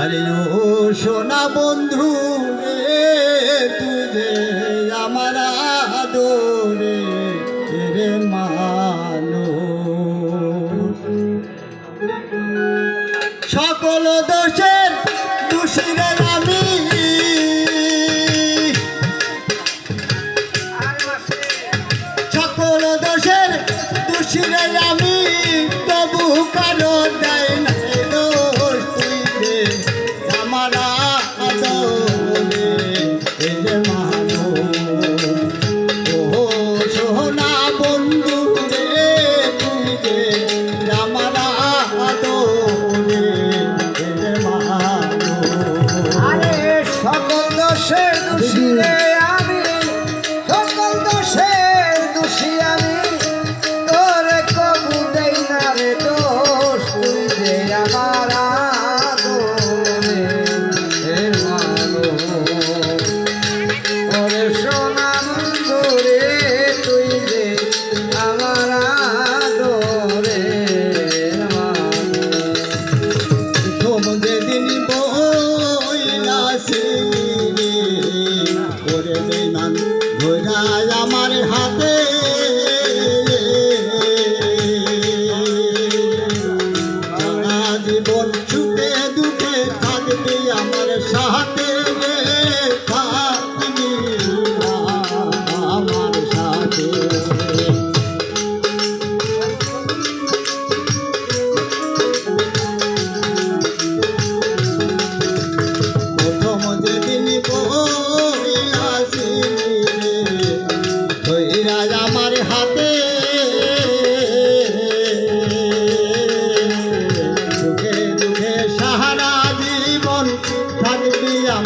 আরে ও সোনা বন্ধু রে তুজে আমার আদরে রে মানুষ। সকল 随便吗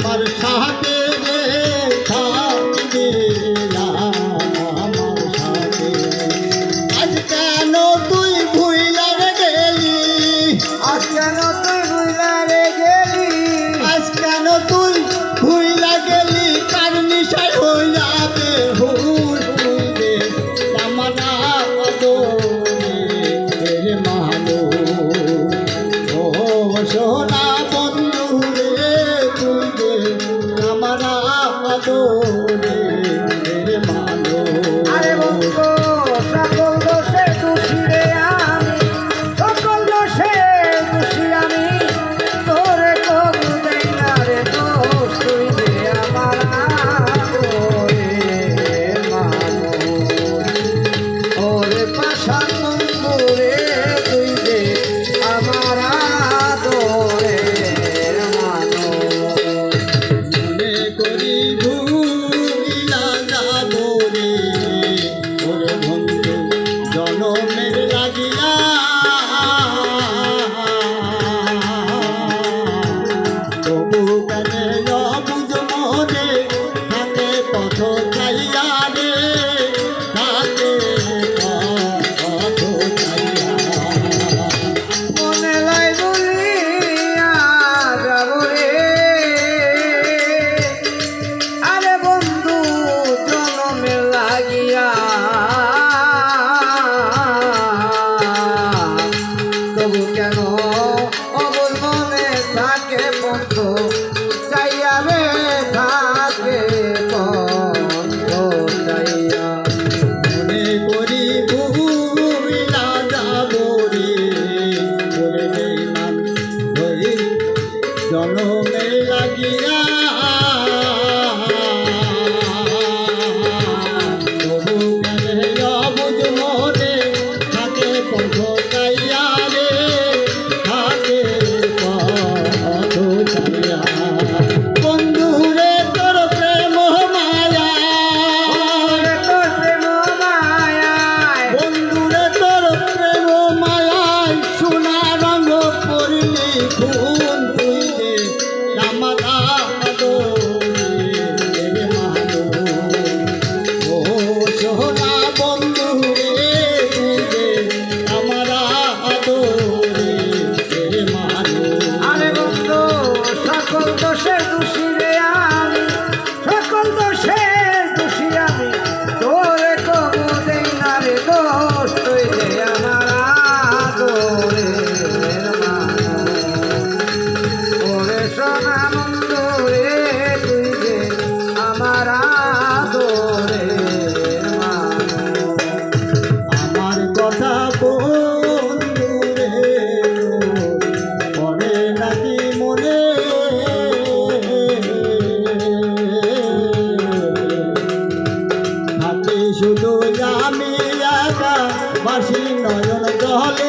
আমার সাথে তুই ভুইলা গেলি? কার নিশায় হইলা দেহ কেন শুধু আমি একা বাসি নয়ন জলে